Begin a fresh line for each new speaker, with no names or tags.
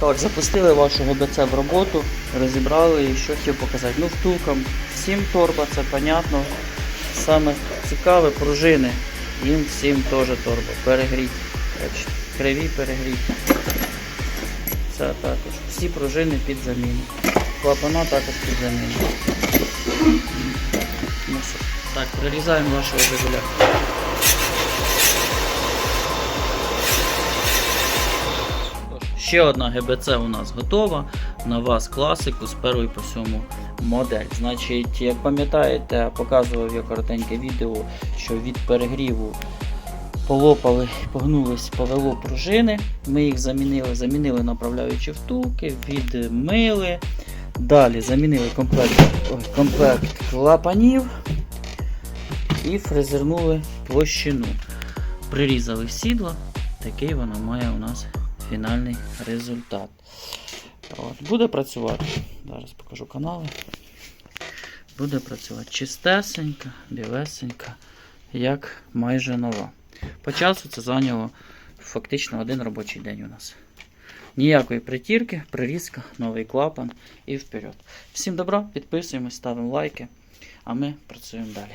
Так, запустили вашу ГБЦ в роботу, розібрали і що хотів показати. Ну, втулкам всім торба, це понятно. Саме цікаве пружини. Їм всім теж торба. Перегріті. Бачите, Криві перегріті. Це також. Всі пружини під заміну. Клапана також під заміну. Ну. Так, прирізаємо вашого Жигуля. Ще одна ГБЦ у нас готова. На вас класику з першої по сьому модель. Значить, як пам'ятаєте, показував я коротеньке відео, що від перегріву полопали, погнулись, повело пружини. Ми їх замінили, замінили направляючі втулки, відмили. Далі замінили комплект, ой, комплект клапанів і фрезернули площину. Прирізали сідло, такий воно має у нас фінальний результат. От, буде працювати. Зараз покажу канали. Буде працювати чистесенька, білесенька, як майже нова. По часу це зайняло фактично один робочий день у нас. Ніякої притірки, прирізка, новий клапан і вперед. Всім добра, підписуємось, ставимо лайки, а ми працюємо далі.